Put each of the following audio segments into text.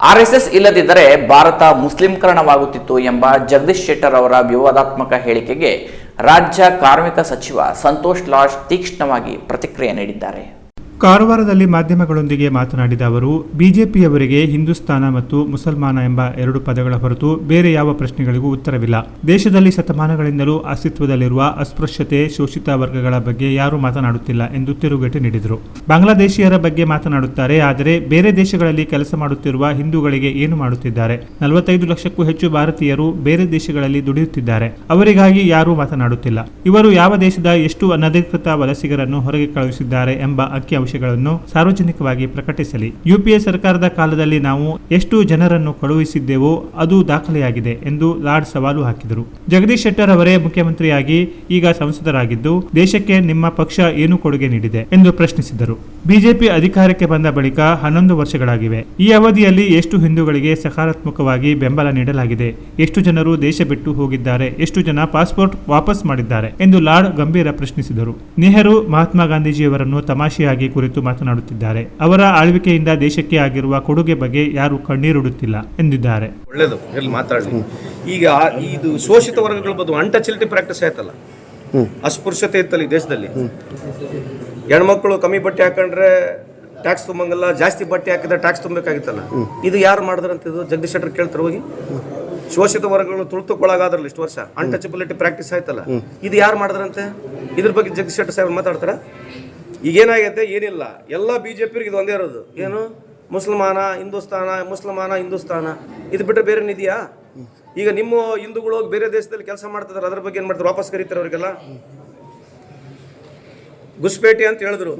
RSS ಇಲ್ಲದಿದ್ದರೆ ಭಾರತ ಮುಸ್ಲಿಂಕರಣವಾಗುತ್ತಿತ್ತು ಎಂಬ ಜಗದೀಶ್ ಶೆಟ್ಟರ್ ಅವರ ವಿವಾದಾತ್ಮಕ ಹೇಳಿಕೆಗೆ ರಾಜ್ಯ ಕಾರ್ಮಿಕ ಸಚಿವ ಸಂತೋಷ್ ಲಾಡ್ ತೀಕ್ಷ್ಣವಾಗಿ ಪ್ರತಿಕ್ರಿಯೆ ನೀಡಿದ್ದಾರೆ. ಕಾರವಾರದಲ್ಲಿ ಮಾಧ್ಯಮಗಳೊಂದಿಗೆ ಮಾತನಾಡಿದ ಅವರು, ಬಿಜೆಪಿಯವರಿಗೆ ಹಿಂದೂಸ್ತಾನ ಮತ್ತು ಮುಸಲ್ಮಾನ ಎಂಬ ಎರಡು ಪದಗಳ ಹೊರತು ಬೇರೆ ಯಾವ ಪ್ರಶ್ನೆಗಳಿಗೂ ಉತ್ತರವಿಲ್ಲ. ದೇಶದಲ್ಲಿ ಶತಮಾನಗಳಿಂದಲೂ ಅಸ್ತಿತ್ವದಲ್ಲಿರುವ ಅಸ್ಪೃಶ್ಯತೆ ಶೋಷಿತ ವರ್ಗಗಳ ಬಗ್ಗೆ ಯಾರೂ ಮಾತನಾಡುತ್ತಿಲ್ಲ ಎಂದು ತಿರುಗೇಟು ನೀಡಿದರು. ಬಾಂಗ್ಲಾದೇಶಿಯರ ಬಗ್ಗೆ ಮಾತನಾಡುತ್ತಾರೆ, ಆದರೆ ಬೇರೆ ದೇಶಗಳಲ್ಲಿ ಕೆಲಸ ಮಾಡುತ್ತಿರುವ ಹಿಂದೂಗಳಿಗೆ ಏನು ಮಾಡುತ್ತಿದ್ದಾರೆ? ನಲವತ್ತೈದು ಲಕ್ಷಕ್ಕೂ ಹೆಚ್ಚು ಭಾರತೀಯರು ಬೇರೆ ದೇಶಗಳಲ್ಲಿ ದುಡಿಯುತ್ತಿದ್ದಾರೆ. ಅವರಿಗಾಗಿ ಯಾರೂ ಮಾತನಾಡುತ್ತಿಲ್ಲ. ಇವರು ಯಾವ ದೇಶದ ಎಷ್ಟು ಅನಧಿಕೃತ ವಲಸಿಗರನ್ನು ಹೊರಗೆ ಕಳುಹಿಸಿದ್ದಾರೆ ಎಂಬ ಅಂಕಿ ಅಂಶಗಳನ್ನು ಸಾರ್ವಜನಿಕವಾಗಿ ಪ್ರಕಟಿಸಲಿ. ಯುಪಿಎ ಸರ್ಕಾರದ ಕಾಲದಲ್ಲಿ ನಾವು ಎಷ್ಟು ಜನರನ್ನು ಕಳುಹಿಸಿದ್ದೆವೋ ಅದು ದಾಖಲೆಯಾಗಿದೆ ಎಂದು ಲಾರ್ಡ್ ಸವಾಲು ಹಾಕಿದರು. ಜಗದೀಶ್ ಶೆಟ್ಟರ್ ಅವರೇ ಮುಖ್ಯಮಂತ್ರಿಯಾಗಿ ಈಗ ಸಂಸದರಾಗಿದ್ದು, ದೇಶಕ್ಕೆ ನಿಮ್ಮ ಪಕ್ಷ ಏನು ಕೊಡುಗೆ ನೀಡಿದೆ ಎಂದು ಪ್ರಶ್ನಿಸಿದರು. ಬಿಜೆಪಿ ಅಧಿಕಾರಕ್ಕೆ ಬಂದ ಬಳಿಕ ಹನ್ನೊಂದು ವರ್ಷಗಳಾಗಿವೆ. ಈ ಅವಧಿಯಲ್ಲಿ ಎಷ್ಟು ಹಿಂದೂಗಳಿಗೆ ಸಕಾರಾತ್ಮಕವಾಗಿ ಬೆಂಬಲ ನೀಡಲಾಗಿದೆ, ಎಷ್ಟು ಜನರು ದೇಶ ಬಿಟ್ಟು ಹೋಗಿದ್ದಾರೆ, ಎಷ್ಟು ಜನ ಪಾಸ್ಪೋರ್ಟ್ ವಾಪಸ್ ಮಾಡಿದ್ದಾರೆ ಎಂದು ಲಾರ್ಡ್ ಗಂಭೀರ ಪ್ರಶ್ನಿಸಿದರು. ನೆಹರು ಮಹಾತ್ಮ ಗಾಂಧೀಜಿಯವರನ್ನು ತಮಾಷೆಯಾಗಿ ಕುರಿತು ಮಾತನಾಡುತ್ತಿದ್ದಾರೆ. ಅವರ ಆಳ್ವಿಕೆಯಿಂದ ದೇಶಕ್ಕೆ ಆಗಿರುವ ಕೊಡುಗೆ ಬಗ್ಗೆ ಯಾರು ಕಣ್ಣೀರುಡುತ್ತಿಲ್ಲ ಎಂದಿದ್ದಾರೆ. ಒಳ್ಳೇದು ಎಲ್ಲಿ ಮಾತಾಡಲಿ. ಈಗ ಇದು ಶೋಷಿತ ವರ್ಗಗಳ ಬದು ಅನ್ಟಚಿಲಿಟಿ ಪ್ರಾಕ್ಟೀಸ್ ಆಯ್ತಲ್ಲ? ಅಸ್ಪೃಶ್ಯತೆ ಇತ್ತಲ್ಲ ಈ ದೇಶದಲ್ಲಿ? ಹೆಣ್ಮಕ್ಳು ಕಮ್ಮಿ ಬಟ್ಟೆ ಹಾಕೊಂಡ್ರೆ ಟ್ಯಾಕ್ಸ್ ತುಂಬಂಗಲ್ಲ ಜಾಸ್ತಿ ಬಟ್ಟೆ ಹಾಕಿದ್ರೆ ಟ್ಯಾಕ್ಸ್ ತುಂಬಬೇಕಾಗಿತ್ತಲ್ಲ? ಇದು ಯಾರು ಮಾಡಿದ್ರಂತ ಇದು ಜಗದೀಶ್ ಶೆಟ್ಟರ್ ಕೇಳ್ತಾರೆ ಹೋಗಿ. ಶೋಷಿತ ವರ್ಗಗಳು ತುಳಿತಕ್ಕೊಳಗಾದ್ರಲ್ಲ ಇಷ್ಟು ವರ್ಷ? ಅನ್ಟಚಬಿಲಿಟಿ ಪ್ರಾಕ್ಟೀಸ್ ಆಯ್ತಲ್ಲ? ಇದು ಯಾರು ಮಾಡಿದ್ರಂತೆ? ಇದ್ರ ಬಗ್ಗೆ ಜಗದೀಶ್ ಶೆಟ್ಟರ್ ಸಾಹೇಬ್ ಮಾತಾಡ್ತಾರ? ಈಗೇನಾಗೈತೆ? ಏನಿಲ್ಲ. ಎಲ್ಲ ಬಿ ಜೆ ಪಿರಿಗೆ ಇದು ಒಂದೇ ಇರೋದು. ಏನು? ಮುಸಲ್ಮಾನ ಹಿಂದೂಸ್ತಾನ ಮುಸಲ್ಮಾನ ಹಿಂದೂಸ್ತಾನ. ಇದು ಬಿಟ್ಟರೆ ಬೇರೆ ಇದೆಯಾ ಈಗ ನಿಮ್ಮ ಹಿಂದೂಗಳು ಹೋಗಿ ಬೇರೆ ದೇಶದಲ್ಲಿ ಕೆಲಸ ಮಾಡ್ತಿದ್ದಾರೆ ಅದ್ರ ಬಗ್ಗೆ ಏನು ಮಾಡ್ತಾರೆ? ವಾಪಸ್ ಕರೀತಾರೆ ಅವರಿಗೆಲ್ಲ? ಗುಸ್ಪೇಟೆ ಅಂತ ಹೇಳಿದ್ರು.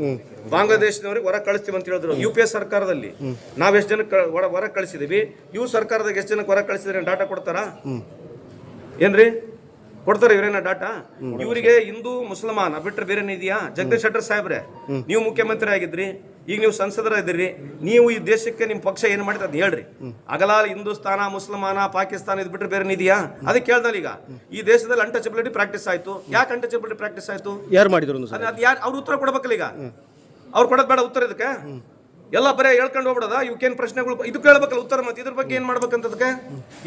ಬಾಂಗ್ಲಾದೇಶದವ್ರಿಗೆ ಹೊರಗೆ ಕಳಿಸ್ತೀವಿ ಅಂತ ಹೇಳಿದ್ರು. ಯು ಪಿ ಎಸ್ ಸರ್ಕಾರದಲ್ಲಿ. ನಾವ್ ಎಷ್ಟು ಜನಕ್ಕೆ ಹೊರಗೆ ಹೊರ ಕಳಿಸಿದೀವಿ? ಇವು ಸರ್ಕಾರದಾಗ ಎಷ್ಟು ಜನಕ್ಕೆ ಹೊರಗೆ ಕಳಿಸಿದ್ರೆ ಡಾಟಾ ಕೊಡ್ತಾರಾ? ಏನ್ರಿ? ಕೊಡ್ತಾರೆ ಇವರೇನ ಡಾಟಾ? ಇವರಿಗೆ ಹಿಂದೂ ಮುಸಲ್ಮಾನ ಬಿಟ್ರೆ ಬೇರೆ ಇದೆಯಾ ಜಗದೀಶ್ ಶೆಟ್ಟರ್ ಸಾಹೇಬ್ರೆ ನೀವು ಮುಖ್ಯಮಂತ್ರಿ ಆಗಿದ್ರಿ ಈಗ ನೀವು ಸಂಸದರ ಇದ್ದೀರಿ ನೀವು ಈ ದೇಶಕ್ಕೆ ನಿಮ್ಮ ಪಕ್ಷ ಏನು ಮಾಡಿದ್ರೆ ಅದು ಹೇಳ್ರಿ. ಅಗಲಾಲ್ ಹಿಂದೂಸ್ತಾನ ಮುಸಲ್ಮಾನ ಪಾಕಿಸ್ತಾನ ಇದು ಬಿಟ್ರೆ ಬೇರೆ ಇದೆಯಾ ಅದಕ್ಕೆ ಕೇಳ್ದಲ್ಲ ಈಗ. ಈ ದೇಶದಲ್ಲಿ ಅನ್ಟಚಬಿಲಿಟಿ ಪ್ರಾಕ್ಟೀಸ್ ಆಯ್ತು. ಯಾಕೆ ಅನ್ಟಚಬಿಲಿಟಿ ಪ್ರಾಕ್ಟೀಸ್ ಆಯ್ತು? ಯಾರು ಮಾಡಿದ್ರು ಅದು ಯಾರು ಅವ್ರು ಉತ್ತರ ಕೊಡ್ಬೇಕಲ್ಲ ಈಗ. ಅವ್ರು ಕೊಡೋದು ಬೇಡ ಉತ್ತರ ಇದಕ್ಕೆ. ಎಲ್ಲ ಬರೇ ಹೇಳ್ಕೊಂಡು ಹೋಗ್ಬಿಡೋದ? ಇವಕ್ಕೇನು ಪ್ರಶ್ನೆಗಳು ಇದು ಕೇಳ್ಬೇಕಲ್ಲ ಉತ್ತರ ಮತ್ತೆ ಇದ್ರ ಬಗ್ಗೆ ಏನು ಮಾಡ್ಬೇಕಂತದಕ್ಕೆ?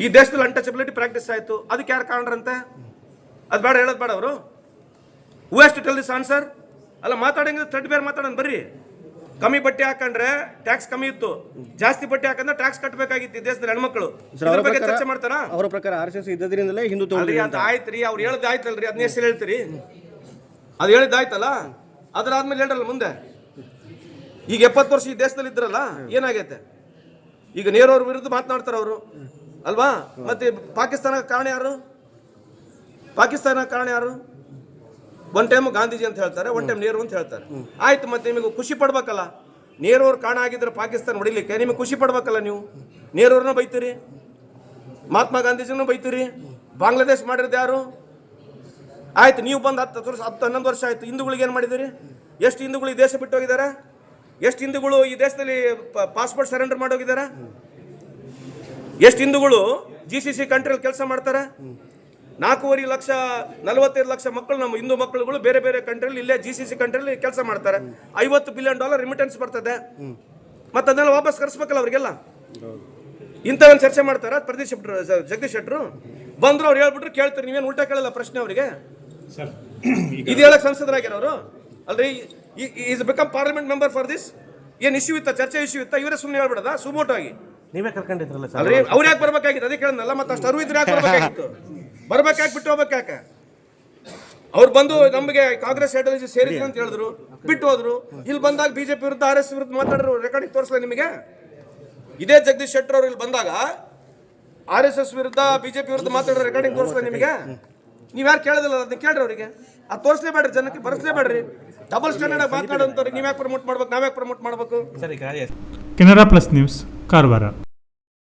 ಈ ದೇಶದಲ್ಲಿ ಅನ್ಟಚಬಿಲಿಟಿ ಪ್ರಾಕ್ಟೀಸ್ ಆಯ್ತು. ಅದಕ್ಕೆ ಯಾರು ಕಾರಣರಂತೆ? ಅದು ಬೇಡ ಹೇಳೋದು ಬೇಡ ಅವರು. ಎಷ್ಟು ಟೆಲ್ ದಿಸ್ ಆನ್ಸರ್ ಅಲ್ಲ ಮಾತಾಡಂಗಿದ್ರೆ ಥರ್ಡ್ ಬೇರೆ ಮಾತಾಡೋಣ ಬರ್ರಿ. ಕಮ್ಮಿ ಬಟ್ಟೆ ಹಾಕೊಂಡ್ರೆ ಟ್ಯಾಕ್ಸ್ ಕಮ್ಮಿ ಇತ್ತು. ಜಾಸ್ತಿ ಬಟ್ಟೆ ಹಾಕಂದ್ರೆ ಟ್ಯಾಕ್ಸ್ ಕಟ್ಟಬೇಕಾಗಿತ್ತು ದೇಶದ ದೇಶದಲ್ಲಿ ಹೆಣ್ಮಕ್ಳು. ಇದ್ರ ಬಗ್ಗೆ ಚರ್ಚೆ ಮಾಡ್ತಾರಾ? ಅವರ ಪ್ರಕಾರ ಆರ್ ಎಸ್ ಎಸ್ ಇದ್ದದ್ರಿಂದಲೇ ಹಿಂದುತ್ವ ಅಲ್ರಿ ಅದು ಆಯ್ತ್ರಿ ಅವ್ರು ಹೇಳ್ದು ಆಯ್ತಲ್ರಿ ಅದನ್ನ ಎಷ್ಟು ಹೇಳ್ತೀರಿ. ಅದು ಹೇಳಿದ್ದು ಆಯ್ತಲ್ಲ? ಅದ್ರಾದ್ಮೇಲೆ ಹೇಳ್ರಲ್ಲ ಮುಂದೆ. ಈಗ ಎಪ್ಪತ್ತು ವರ್ಷ ಈ ದೇಶದಲ್ಲಿ ಇದ್ರಲ್ಲ ಏನಾಗೈತೆ? ಈಗ ನೇರವ್ರ ವಿರುದ್ಧ ಮಾತನಾಡ್ತಾರ ಅವರು. ಅಲ್ವಾ? ಮತ್ತೆ ಪಾಕಿಸ್ತಾನ ಕಾರಣ ಯಾರು? ಪಾಕಿಸ್ತಾನ ಕಾರಣ ಯಾರು? ಒನ್ ಟೈಮ್ ಗಾಂಧೀಜಿ ಅಂತ ಹೇಳ್ತಾರೆ ಒನ್ ಟೈಮ್ ನೇರು ಅಂತ ಹೇಳ್ತಾರೆ. ಆಯ್ತು ಮತ್ತೆ ನಿಮಗೆ ಖುಷಿ ಪಡ್ಬೇಕಲ್ಲ? ನೇರವ್ರು ಕಾರಣ ಆಗಿದ್ರೆ ಪಾಕಿಸ್ತಾನ ಹೊಡಿಲಿಕ್ಕೆ ನಿಮಗೆ ಖುಷಿ ಪಡ್ಬೇಕಲ್ಲ ನೀವು? ನೆಹರು ಅವ್ರನ್ನ ಬೈತೀರಿ? ಮಹಾತ್ಮ ಗಾಂಧೀಜಿನೂ ಬೈತೀರಿ? ಬಾಂಗ್ಲಾದೇಶ್ ಮಾಡಿರೋದು ಯಾರು? ಆಯ್ತು ನೀವು ಬಂದು ಹತ್ತು ವರ್ಷ ಹತ್ತು ಹನ್ನೊಂದು ವರ್ಷ ಆಯ್ತು ಹಿಂದೂಗಳಿಗೆ ಏನು ಮಾಡಿದಿರಿ ಎಷ್ಟು ಹಿಂದೂಗಳು ಈ ದೇಶ ಬಿಟ್ಟು ಹೋಗಿದ್ದಾರೆ? ಎಷ್ಟು ಹಿಂದೂಗಳು ಈ ದೇಶದಲ್ಲಿ ಪಾಸ್ಪೋರ್ಟ್ ಸರೆಂಡರ್ ಮಾಡೋಗಿದ್ದಾರೆ ಎಷ್ಟು ಹಿಂದೂಗಳು ಜಿ ಸಿ ಸಿ ಕಂಟ್ರಿಯಲ್ಲಿ ಕೆಲಸ ಮಾಡ್ತಾರೆ? ನಾಲ್ಕೂವರೆ ಲಕ್ಷ ನಲವತ್ತೈದು ಲಕ್ಷ ಮಕ್ಕಳು ನಮ್ಮ ಹಿಂದೂ ಮಕ್ಕಳುಗಳು ಬೇರೆ ಬೇರೆ ಕಂಟ್ರಿಲಿ ಇಲ್ಲೇ ಜಿ ಸಿ ಸಿ ಕಂಟ್ರಿಲಿ ಕೆಲಸ ಮಾಡ್ತಾರೆ. ಐವತ್ತು ಬಿಲಿಯನ್ ಡಾಲರ್ ರಿಮಿಟೆನ್ಸ್ ಬರ್ತದೆ. ಮತ್ತೆ ಅದನ್ನೆಲ್ಲ ವಾಪಸ್ ಕರೆಸ್ಬೇಕಲ್ಲ ಅವರಿಗೆಲ್ಲ? ಇಂಥವನ್ನ ಚರ್ಚೆ ಮಾಡ್ತಾರ ಪ್ರದೀಶ್ ಶೆಟ್ರು ಸ- ಜಗದೀಶ್ ಶೆಟ್ಟರು? ಬಂದ್ರು ಅವ್ರು ಹೇಳ್ಬಿಟ್ರು ಕೇಳ್ತಾರೆ ನೀವೇನು ಉಲ್ಟಾ ಕೇಳಲ್ಲ ಪ್ರಶ್ನೆ ಅವರಿಗೆ? ಇದು ಹೇಳಕ್ ಸಂಸದರಾಗಿರೋರು ಅಲ್ರಿ is become parliament member for this ಏನ್ ಇಶ್ಯೂ ಇತ್ತ ಚರ್ಚೆ ಇಶ್ಯೂ ಇತ್ತ? ಇವರೇ ಸುಮ್ಮನೆ ಹೇಳ್ಬಿಡದ? ಸುಮೋಟ್ ಆಗಿ. ನೀವೇ ಕರ್ಕೊಂಡಿದ್ರಲ್ಲ ಅವ್ರು ಯಾಕೆ ಬರ್ಬೇಕಾಗಿತ್ತು? ಅದೇ ಕೇಳಲ್ಲ ಮತ್ತೆ ಅಷ್ಟು ಅರಿವು ಇದ್ರೆ ಯಾಕೆ ಬರ್ಬೇಕಾಗಿತ್ತು? ಬರ್ಬೇಕಾಗಿ ಬಿಟ್ಟು ಹೋಗ್ಬೇಕಾಕ? ಅವ್ರು ಬಂದು ನಮಗೆ ಕಾಂಗ್ರೆಸ್ ಐಡಿಯಾಲಜಿ ಸೇರಿದ್ರು ಅಂತ ಹೇಳಿದ್ರು. ಬಿಟ್ಟು ಹೋದ್ರು. ಇಲ್ಲಿ ಬಂದಾಗ ಬಿಜೆಪಿ ವಿರುದ್ಧ ಆರ್ ಎಸ್ ವಿರುದ್ಧ ಮಾತಾಡಿದ್ರು ರೆಕಾರ್ಡಿಂಗ್ ತೋರಿಸಲ ನಿಮಗೆ? ಇದೇ ಜಗದೀಶ್ ಶೆಟ್ಟರ್ ಅವ್ರು ಇಲ್ಲಿ ಬಂದಾಗ ಆರ್ ಎಸ್ ಎಸ್ ವಿರುದ್ಧ ಬಿಜೆಪಿ ವಿರುದ್ಧ ಮಾತಾಡೋ ರೆಕಾರ್ಡಿಂಗ್ ತೋರಿಸಲ ನಿಮಗೆ? ನೀವು ಯಾರು ಕೇಳೋದಿಲ್ಲ ಅದನ್ನ ಕೇಳ್ರಿ ಅವರಿಗೆ. ಅದು ತೋರಿಸ್ಲೇಬೇಡ್ರಿ ಜನಕ್ಕೆ ಬರ್ಸ್ಲೇಬೇಡ್ರಿ ಡಬಲ್ ಸ್ಟ್ಯಾಂಡರ್ಡ್ ಮಾತಾಡೋಂಥವ್ರಿಗೆ ನೀವ್ ಯಾಕೆ ಪ್ರಮೋಟ್ ಮಾಡ್ಬೇಕು ನಾವ್ಯಾಕೆ ಪ್ರಮೋಟ್ ಮಾಡ್ಬೇಕು? Canara plus news Karwar.